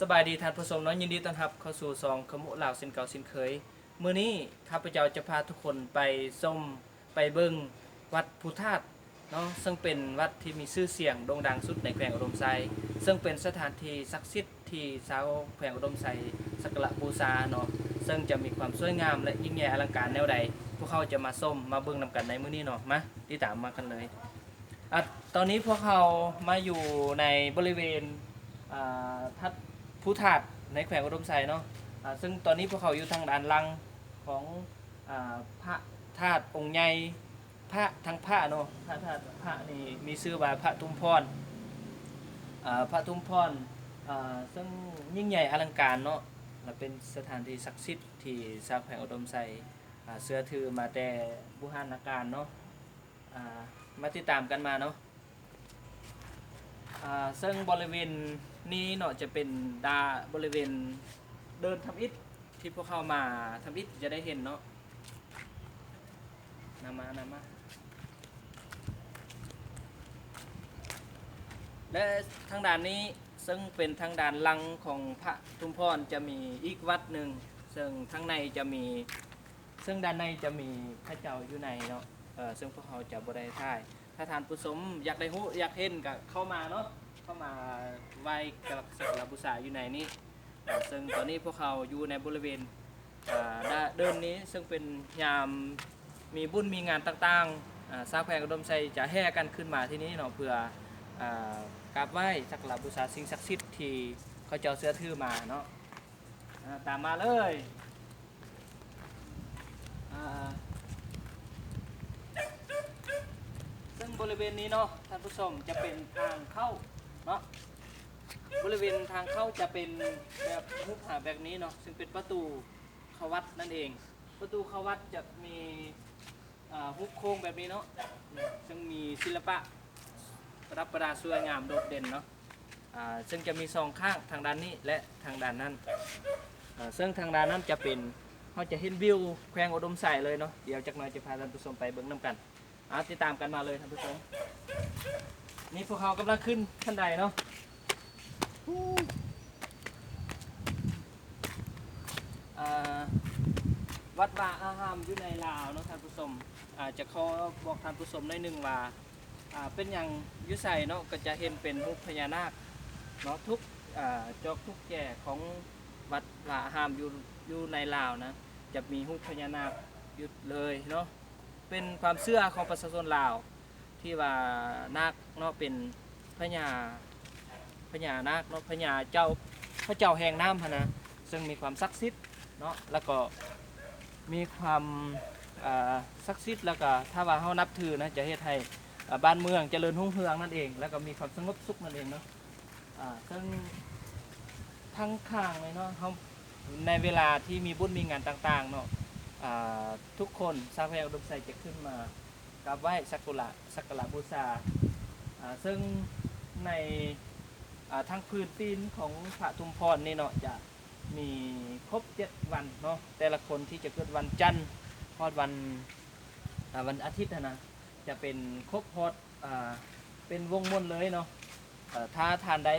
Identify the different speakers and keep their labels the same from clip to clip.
Speaker 1: สบายดีท่านผู้ชมเน้องยินดีต้อนรับเข้าสู่ซองขมุลาวส้นเก่าส้นเคยมื้อนี้ข้าพเจ้าจะพาทุกคนไปส้มไปเบิงวัดภูธาตุเนาะซึ่งเป็นวัดที่มีชื่อเสียงโด่งดังสุดในแขวงอุดมไซซึ่งเป็นสถานที่ศักดิ์สิทธิ์ที่ชาวแขวงอุดมไซสักการะบูชาเนาะซึ่งจะมีความสวยงามและยิ่งใหญ่อลังการแนวใด พวกเขาจะมาส้มมาเบิงนำกันในมื้อนี้เนาะมาติดตามมากันเลยอะตอนนี้พวกเขามาอยู่ในบริเวณอ่าทัด ผู้ถาดในแขวงอุดมไซเนาะอ่าซึ่งตอนนี้พวกเขาอยู่ทางด้านหลังของอาพระธาตุองค์ใหญ่พระทั้งพระเนาะพระธาตุพระนี่มีชื่อว่าพระทุมพรอ่าพระทุมพรอ่าซึ่งยิ่งใหญ่อลังการเนาะและเป็นสถานที่ศักดิ์สิทธิ์ที่ชาวแขวงอุดมไซอ่าเสื้อถือมาแต่บุหานาการเนาะอ่ามาติดตามกันมาเนาะอ่าซึ่งบริเวณ นี้เนาะจะเป็นดาบริเวณเดินทำอิฐที่พวกเข้ามาทำอิฐจะได้เห็นเนาะนำมานำมาและทางด้านนี้ซึ่งเป็นทางด้านลังของพระทุมพรจะมีอีกวัดหนึ่งซึ่งข้างในจะมี ซึ่งด้านในจะมีพระเจ้าอยู่ในเนาะเออซึ่งพวกเขาจะบริท่ายถ้าทานผู้ชมอยากได้หูอยากเห็นก็เข้ามาเนาะ เข้ามาไหว้กับสักการะบูชาอยู่ในนี้อ่าซึ่งตอนนี้พวกเขาอยู่ในบริเวณอ่าด้านเดินนี้ซึ่งเป็นยามมีบุญมีงานต่างๆอ่าสร้างแพงอุดมใจจะแห่กันขึ้นมาที่นี่เนาะเพื่ออ่ากราบไหว้สักการะบูชาสิ่งศักดิ์สิทธิ์ที่เขาเจ้าเสื้อถือมาเนาะอ่าตามมาเลยอ่า ซึ่งบริเวณนี้เนาะท่านผู้ชมจะเป็นทางเข้า เนาะบริเวณทางเข้าจะเป็นแบบรูปหาแบบนี้เนาะซึ่งเป็นประตูเขาวัดนั่นเอง ประตูเขาวัดจะมีฮุบโค้งแบบนี้เนาะซึ่งมีศิลปะประดับประดาสวยงามโดดเด่นเนาะซึ่งจะมีสองข้างทางด้านนี้และทางด้านนั้นซึ่งทางด้านนั้นจะเป็นเขาจะเห็นวิวแควงอุดมใสเลยเนาะเดี๋ยวจากหน่อยจะพาท่านผู้ชมไปเบิ่งน้ำกันติดตามกันมาเลยท่านผู้ชม นี่พวกเขากำลังขึ้นขั้นใดเนาะวัดวาอาหามอยู่ในลาวเนาะท่านผู้ชมอาจจะขอบอกท่านผู้ชมในอยหนึ่งว่าเป็นอย่างยุใส่เนาะก็จะเห็นเป็นรูปพญานาคเนาะทุกจอกทุกแก่ของวัดวาอาหามอยู่อยู่ในลาวนะจะมีรูปพญานาคอยู่เลยเนาะเป็นความเชื่อของประชาชนลาว ที่ว่านาคเนาะเป็นพญาพญานาคเนาะพญาเจ้าพระเจ้าแห่งน้ำพะนะซึ่งมีความศักดิ์สิทธิ์เนาะแล้วก็มีความอ่าศักดิ์สิทธิ์แล้วก็ถ้าว่าเฮานับถือนะจะเฮ็ดให้อ่าบ้านเมืองเจริญรุ่งเรืองนั่นเอง แล้วก็มีความสงบสุขนั่นเองเนาะอ่าซึ่งทั้งข้างเลยเนาะเฮาในเวลาที่มีบุญมีงานต่างๆเนาะอ่าทุกคนชาวแพร่อุดมใส่จะขึ้นมา กราบไหว้สักการะสักกระบูชาซึ่งในอ่าทางพื้นตีนของพระทุมพรนี่เนาะจะมีครบเจ็ดวันเนาะแต่ละคนที่จะเกิดวันจันทร์ฮอดวันอาวันอาทิตย์นะจะเป็นครบฮอดเป็นวงมนเลยเนาะถ้าทานได้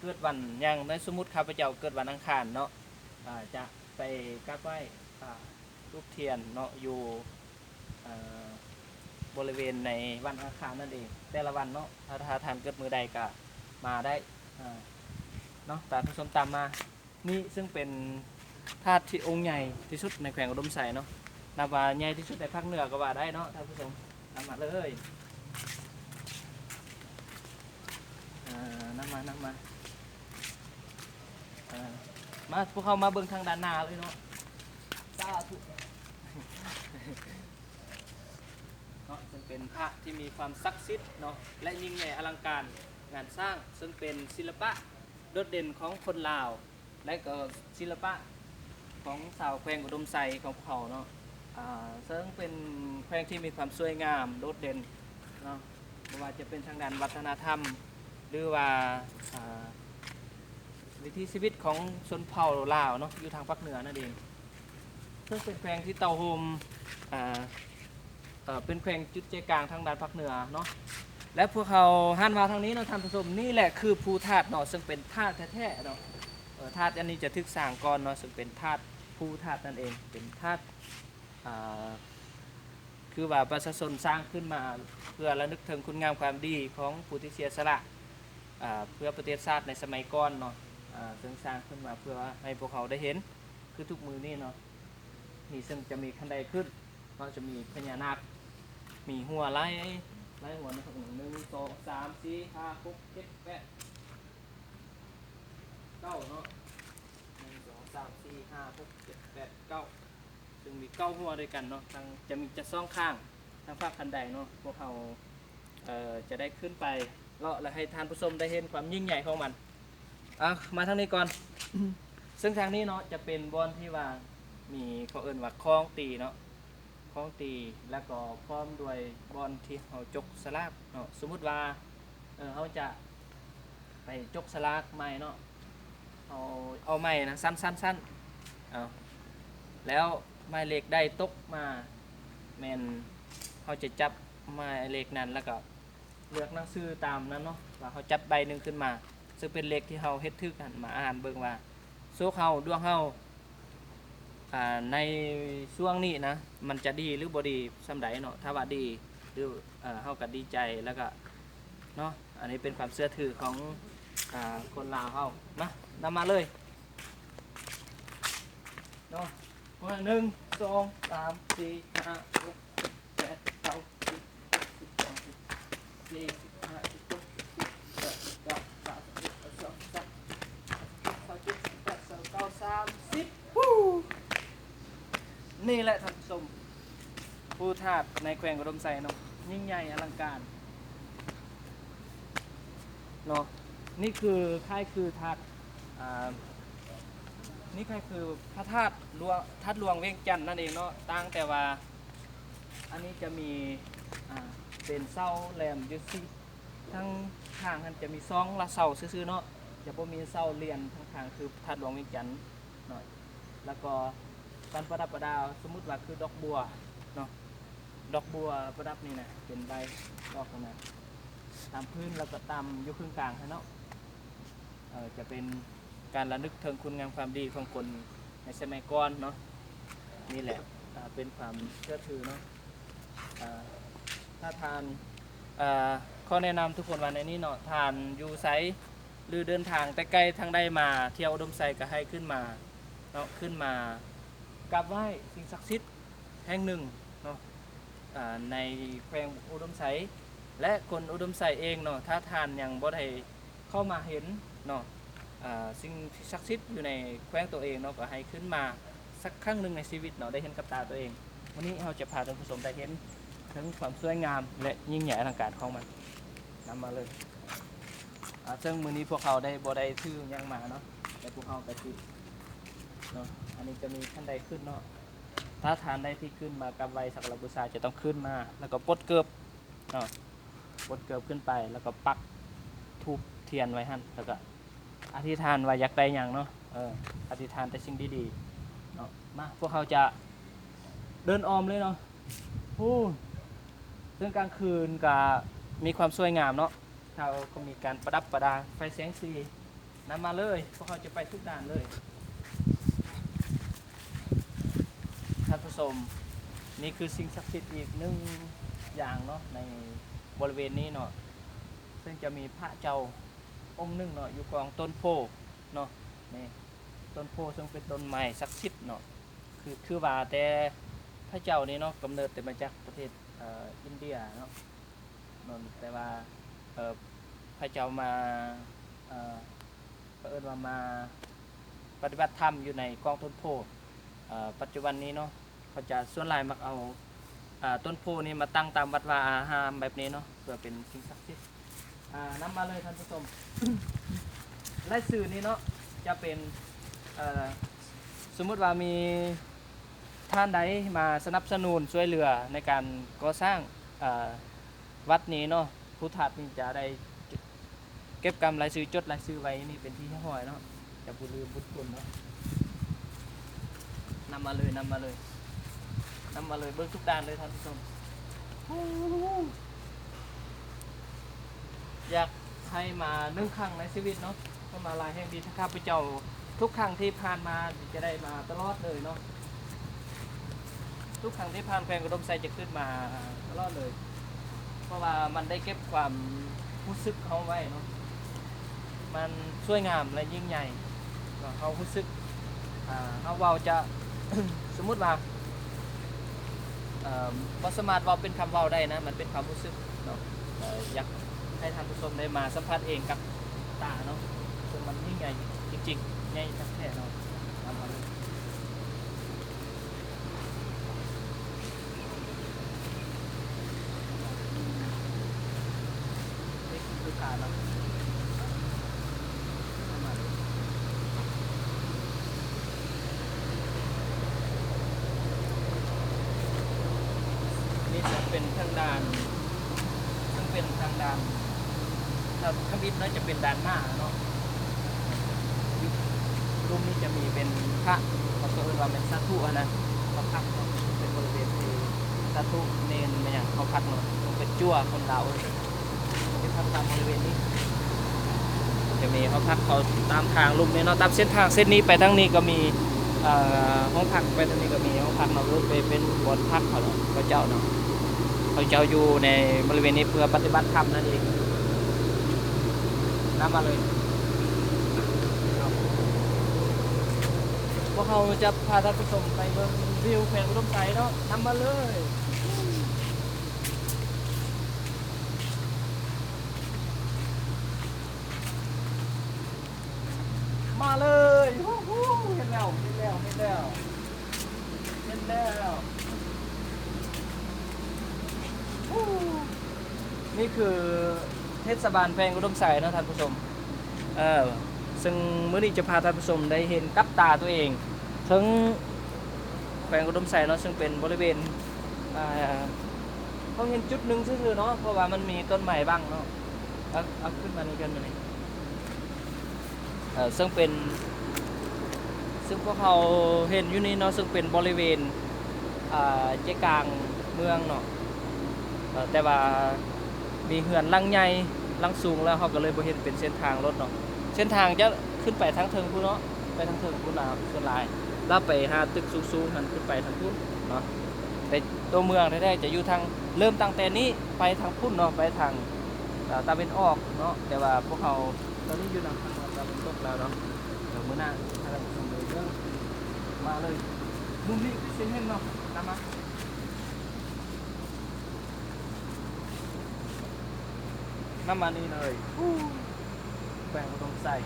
Speaker 1: เกิดวันอย่างในสมมติข้าพเจ้าเกิดวันอังคารเนาะจะไปกราบไหว้รูปเทียนเนาะอยู่ บริเวณในวันอาคารนั่นเอง แต่ละวันเนาะถ้าถ้าทานเกิดมือใดก็มาได้เนาะตามผู้ชมตามมา นี่ซึ่งเป็นธาตุที่องค์ใหญ่ที่สุดในแขวงอุดมไสเนาะนับว่าใหญ่ที่สุดในภาคเหนือก็ว่าได้เนาะท่านผู้ชมนำมาเลยอ่านำมานำมาอ่ามาพวกเขามาเบิ่งทางด้านหน้าเลยเนาะ สาธุเนาะ ซึ่งเป็นพระที่มีความศักดิ์สิทธิ์เนาะและยิ่งใหญ่อลังการงานสร้าง ซึ่งเป็นศิลปะโดดเด่นของคนลาว และก็ศิลปะของสาวแขวงอุดมไซของเขาเนาะซึ่งเป็นแขวงที่มีความสวยงามโดดเด่นเนาะไม่ว่าจะเป็นทางด้านวัฒนธรรม หรือว่าวิถีชีวิตของชนเผ่าลาวเนาะอยู่ทางภาคเหนือนั่นเองซึ่งเป็นแขวงที่เตาโฮมอ่า เอ่อเป็นแขวงจุดใจกลางทางด้านภาคเหนือเนาะและพวกเขาหันมาทางนี้เนาะท่านผู้ชมนี่แหละคือภูธาตุเนาะซึ่งเป็นธาตุแท้ๆเนาะเอ่อธาตุอันนี้จะทึกสร้างก่อนเนาะซึ่งเป็นธาตุผู้ธาตุนั่นเองเป็นธาตุอ่าคือว่าประชาชนสร้างขึ้นมาเพื่อระลึกถึงคุณงามความดีของผู้ที่เสียสละอ่าเพื่อประเทศชาติในสมัยก่อนเนาะอ่าซึ่งสร้างขึ้นมาเพื่อให้พวกเขาได้เห็นคือทุกมือนี่เนาะนี่ซึ่งจะมีคันใดขึ้น ก็จะมีพญานาค มีหัวไล่ไล่หัวนะครับหนึ่งสองสามสี่ห้าหกเจ็ดแปดเก้าเนาะหนึ่งสองสามสี่ห้าหกเจ็ดแปดเก้าซึ่งมีเก้าหัวด้วยกันเนาะทางจะมีจะซ่องข้างทางภาคคันใดเนาะพวกเราเอ่อจะได้ขึ้นไปเลาะและให้ทานผู้ชมได้เห็นความยิ่งใหญ่ของมันเอามาทางนี้ก่อน ซึ่งทางนี้เนาะจะเป็นบอนที่ว่ามีเขาเอิ้นว่าคลองตีเนาะ คลองตีแล้วก็พร้อมด้วยบอนที่เขาจกสลากเนาะสมมุติว่าเออเขาจะไปจกสลากใหม่เนาะเอาเอาไม้นะสั้นสั้นสั้นเอาแล้วไม้เหล็กได้ตกมาแมนเขาจะจับไม้เหล็กนั้นแล้วก็เลือกหนังสือตามนั้นเนาะว่าเขาจับใบหนึ่งขึ้นมา ซึ่งเป็นเหล็กที่เขาเฮ็ดทึกกันมาอ่านเบิ่งว่าโซเฮาดวงเฮา อ่าในช่วงนี้นะมันจะดีหรือบ่ดีสำใดเนาะถ้าว่าดีหรือเอ่อเฮาก็ดีใจแล้วก็เนาะอันนี้เป็นความเชื่อถือของอ่าคนลาวเขานะนำมาเลยเนาะหนึ่งสองสามสี่ห้าหกเจ็ดแปดเก้าสิบสิบสองสิบสี่สิบห้าสิบหกสิบเจ็ดสิบแปดสิบเก้าสามสิบสองสามสิบสามสิบแปดสิบเก้าสามสิบวู้ นี่แหละท่านผู้ชมผู้ทาสในแขวงอุดมไซเนาะยิ่งใหญ่อลังการเนาะนี่คือค่ายคือธาตุอ่านี่ค่ายคือพระธาตุหลวงธาตุหลวงเวียงจันทน์นั่นเองเนาะตั้งแต่ว่า อันนี้จะมีเป็นเสาแหลมยุสิทั้งทางมันจะมีซองละเสาซื่อๆเนาะจะบ่มีเสาเรียนทั้งทางคือธาตุหลวงเวียงจันทน์หน่อย แล้วก็ การประดับประดาสมมุติว่าคือดอกบัวเนาะดอกบัวประดับนี่นะเป็นใบดอกนะตามพื้นแล้วก็ตามยุครึ่งกลางให้เนาะเออจะเป็นการระลึกถึงคุณงามความดีของคนในสมัยก่อนเนาะนี่แหละเป็นความเชื่อถือเนาะถ้าทานข้อแนะนำทุกคนว่าในนี้เนาะทานอยู่ไซหรือเดินทางแต่ไกลทางใดมาเที่ยวอุดมไซก็ให้ขึ้นมาเนาะขึ้นมา กราบไหว้สิ่งศักดิ์สิทธิ์แห่งหนึ่งเนาะในแขวงอุดมไซและคนอุดมใส่เองเนาะถ้าทานยังบ่ได้เข้ามาเห็นเนาะสิ่งศักดิ์สิทธิ์อยู่ในแคว้งตัวเองเนาะก็ให้ขึ้นมาสักครั้งหนึ่งในชีวิตเนาะได้เห็นกับตาตัวเอง วันนี้เราจะพาท่านผู้ชมได้เห็นถึงความสวยงามและยิ่งใหญ่อลังการของมันนำมาเลยซึ่งมือนี้พวกเขาได้บ่ได้ชื่อยังมาเนาะแต่พวกเขาไปที่ เนาะอันนี้จะมีขั้นใดขึ้นเนาะถ้าทานได้ที่ขึ้นมากับไวสักการะบูชาจะต้องขึ้นมา แล้วก็ปดเกือบเนาะบดเกือบขึ้นไป แล้วก็ปักทูบเทียนไว้หั่นแล้วก็อธิษฐานว่าอยากได้อย่างเนาะเอออธิษฐานแต่สิ่งดีๆเนาะมาพวกเขาจะเดินออมเลยเนาะพูนซึ่งกลางคืนก็มีความสวยงามเนาะเขาก็มีการประดับประดาไฟแสงสีนำมาเลยพวกเขาจะไปทุกด่านเลย ท่านผู้ชมนี่คือสิ่งศักดิ์สิทธิ์อีกหนึ่งอย่างเนาะในบริเวณนี้เนาะซึ่งจะมีพระเจ้าองค์หนึ่งเนาะอยู่กลางต้นโพเนาะนี่ต้นโพซึ่งเป็นต้นไม้ศักดิ์สิทธิ์เนาะคือคือว่าแต่พระเจ้านี่เนาะกำเนิดแต่มาจากประเทศเอ,อินเดียเนาะนนแต่ว่าพระเจ้ามาเอ่อเอิญว่ามาปฏิบัติธรรมอยู่ในกองต้นโพ่ปัจจุบันนี้เนาะ เขาจะส่วนลายมักเอาอต้นโพนี่มาตั้งตามวัดวาอารามแบบนี้เนาะเพื่อเป็นสิ่งศักดิ์สิทธิ์นำมาเลยท่านผู้ชมไล่สื่อนี้เนาะจะเป็นสมมุติว่ามีท่านใดมาสนับสนุนช่วยเหลือในการก่อสร้างวัดนี้เนาะผู้ทัดนี่จะได้เก็บกรรมรายชื่อจดรายชื่อไว้นี่เป็นที่ห้อยเนาะจะบุลืมบุญคุณเนาะนำมาเลยนำมาเลย นำมาเลยเบิ้งทุกด้านเลยท่านผู้ชมอยากให้มาหนึ่งครั้งในชีวิตเนาะก็มาลายแห่งดีถ้าข้าพเจ้าทุกครั้งที่ผ่านมาจะได้มาตลอดเลยเนาะทุกครั้งที่ผ่านแพงกระดมไซจะขึ้นมาตลอดเลย เพราะว่ามันได้เก็บความรู้สึกเขาไว้เนาะมันสวยงามและยิ่งใหญ่เขารู้สึกเขาเว้าจะสมมุติว่า บ่สามารถเว้าเป็นคำเว้าได้นะ มันเป็นความรู้สึกเนาะเอ่ออยากให้ท่านผู้ชมได้มาสัมผัสเองกับตาเนาะซึ่งมันยิ่งใหญ่จริงๆใหญ่แท้เนาะตามมาเลยนี่คือการเนาะตามมาเลย นี่จะ เป็นทางด้านซึ่งเป็นทางด้านถ้าขมิดน่าจะเป็นด้านหน้าเนาะรูปนี้จะมีเป็นพระเขาเรียกว่าเป็นสาธุนะเขาพักเป็นบริเวณที่สาธุเนนเนี่ยอย่างเขาพักเนาะเป็นจั่วคนลาเลยที่พักตามบริเวณนี้จะมีเขาพักเขาตามทางลุ่มนี่ยเนาะตามเส้นทางเส้นนี้ไปทางนี้ก็มีห้องพักไปทางนี้ก็มีห้องพักเนาะรถไปเป็นบนพักเขาเนาะพระเจ้าเนาะ เขาจะอยู่ในบริเวณนี้เพื่อปฏิบัติธรรมนั่นเองน้ำมาเลยพวกเขาจะพาท่านผู้ชมไปเบิ่งวิวแขวงอุดมไสเนาะน้ำมาเลย มาเลยฮู้ฮู้เห็นแล้วเห็นแล้วเห็นแล้วเห็นแล้วฮู้ นี่คือเทศบาลแพงอุดมใสนะท่านผู้ชม เออ ซึ่งมื้อนี้จะพาท่านผู้ชมได้เห็นกับตาตัวเองถึงแพงอุดมใสเนาะซึ่งเป็นบริเวณอ่าเขาเห็นจุดหนึ่งซื่อๆเนาะ เพราะว่ามันมีต้นไม้บ้างเนาะ เอาเอาขึ้นมานี่กันมานี่เอ่อซึ่งเป็น ซึ่งพวกเขาเห็นอยู่นี่เนาะ ซึ่งเป็นบริเวณอ่าใจกลางเมืองเนาะเอ่อแต่ว่า มีเหือนลังใหญ่ลังสูงแล้วเขาก็เลยบ่เห็นเป็นเส้นทางรถเนาะเส้นทางจะขึ้นไปทางเทิงพูนเนาะไปทางเทิงพูนนะครับส่วนลายแล้วไปหาตึกสูงๆมันขึ้นไปทางพูนเนาะแต่ตัวเมืองแท้ๆจะอยู่ทางเริ่มตั้งแต่นี้ไปทางพุ่นเนาะไปทางอ่าตะวันออกเนาะแต่ว่าพวกเขาตอนนี้อยู่ทางทางตะวันตกแล้วเนาะเดี๋ยวมื้อหน้าถ้าเราทำเลยเรื่องมาเลยมุมนี้คือเส้นเห็นเนาะตามมา น้ำมานี่เลยแขวงอุดมใส่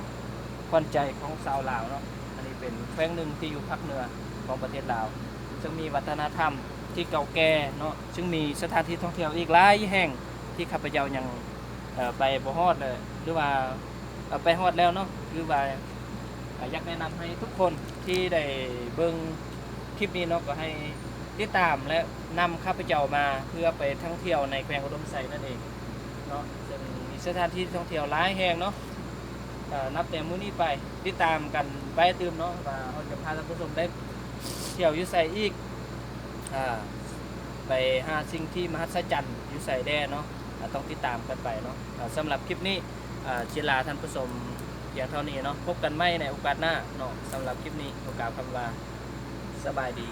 Speaker 1: ควันใจของชาวลาวเนาะอันนี้เป็นแขวงหนึ่งที่อยู่ภาคเหนือของประเทศลาว ซึ่งมีวัฒนธรรมที่เก่าแก่เนาะซึ่งมีสถานที่ท่องเที่ยวอีกหลายแห่งที่ข้าพเจ้ายังเอ่อไปบ่ฮอดเลยหรือว่าเอาไปฮอดแล้วเนาะคือว่าอ่าอยากแนะนำให้ทุกคนที่ได้เบิ่งคลิปนี้เนาะก็ให้ติดตามและนำข้าพเจ้ามาเพื่อไปท่องเที่ยวในแขวงอุดมไซนั่นเอง เนาะซึ่งมีสถานที่ท่องเที่ยวหลายแห่งเนาะนับแต่มื้อนี้ไปติดตามกันไปตืมเนาะว่าเราจะพาท่านผู้ชมได้เที่ยวยู่ไสอีกอไปหาสิ่งที่มหัศจรรย์ยู่ไสแด่เนาะต้องติดตามกันไปเนาะสำหรับคลิปนี้อ่าจิลาท่านผู้ชมเพียงเท่านี้เนาะพบกันไม่ในโอกาสหน้าเนาะสำหรับคลิปนี้ขอกล่าวคำว่าสบายดี